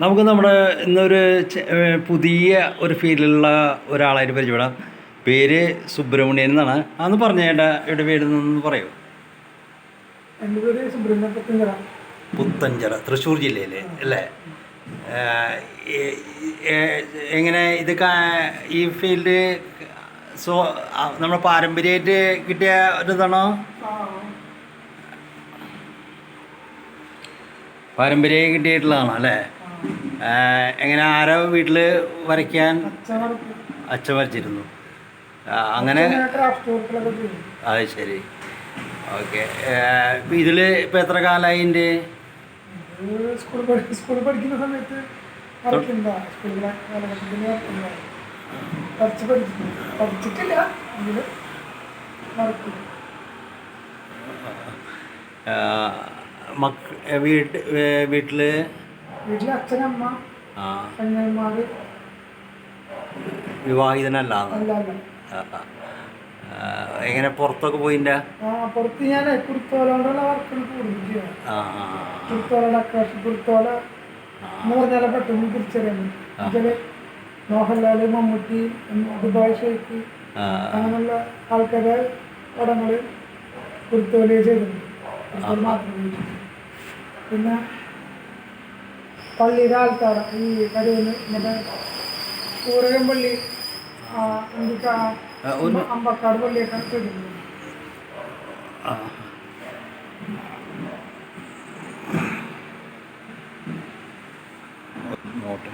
നമുക്ക് നമ്മുടെ ഇന്നൊരു പുതിയ ഒരു ഫീൽഡിലുള്ള ഒരാളായിട്ട് പരിചയപ്പെടാം. പേര് സുബ്രഹ്മണ്യൻ എന്നാണ്. അന്ന് പറഞ്ഞേണ്ട ഇവിടെ പേര് നിന്ന് പറയൂ? എന്റെ പേര് പുത്തഞ്ചിറ. തൃശ്ശൂർ ജില്ലയിലെ അല്ലേ? എങ്ങനെ ഇത് ഈ ഫീൽഡ് സോ നമ്മുടെ പാരമ്പര്യമായിട്ട് കിട്ടിയ ഒരു ഇതാണോ പാരമ്പര്യമായി കിട്ടിയിട്ടുള്ളതാണോ അല്ലേ? എങ്ങനെ ആരോ വീട്ടിൽ വരയ്ക്കാൻ? അച്ഛൻ വരച്ചിരുന്നു അങ്ങനെ അത് ശരി. ഓക്കെ. ഇതിൽ ഇപ്പം എത്ര കാലമായി എന്റെ സ്കൂൾ സ്കൂളിൽ പഠിക്കുന്ന സമയത്ത് പഠിച്ചിട്ടില്ല. മക്ക വീട്ട് വീട്ടിൽ വീട്ടിലെ അച്ഛനമ്മ പെങ്ങന്മാർ വിവാഹിതനല്ല എങ്ങനെ പുറത്തൊക്കെ പോയിന്റെ? ആ പുറത്ത് ഞാൻ കുരുത്തോലോണ്ടുള്ള വർക്കുകൾ കുരുത്തോലയുടെ അക്രാഷ് കുരുത്തോല എന്ന് പറഞ്ഞാൽ പെട്ടെന്ന് തിരിച്ചറിയാൻ മോഹൻലാൽ മമ്മൂട്ടി ദുബായ് ഷെയ്ഖ് അങ്ങനെയുള്ള ആൾക്കാരെ പടങ്ങൾ കുരുത്തോലയെ ചെയ്തിട്ടുണ്ട്. മാത്രമേ മാത്രം പിന്നെ പള്ളിയുടെ ആൾക്കാർ ഈ വരുമെന്ന് മറ്റേ ഊരകം പള്ളി അമ്പക്കാട് പള്ളിയൊക്കെ കേട്ടിരുന്നു നോട്ടെ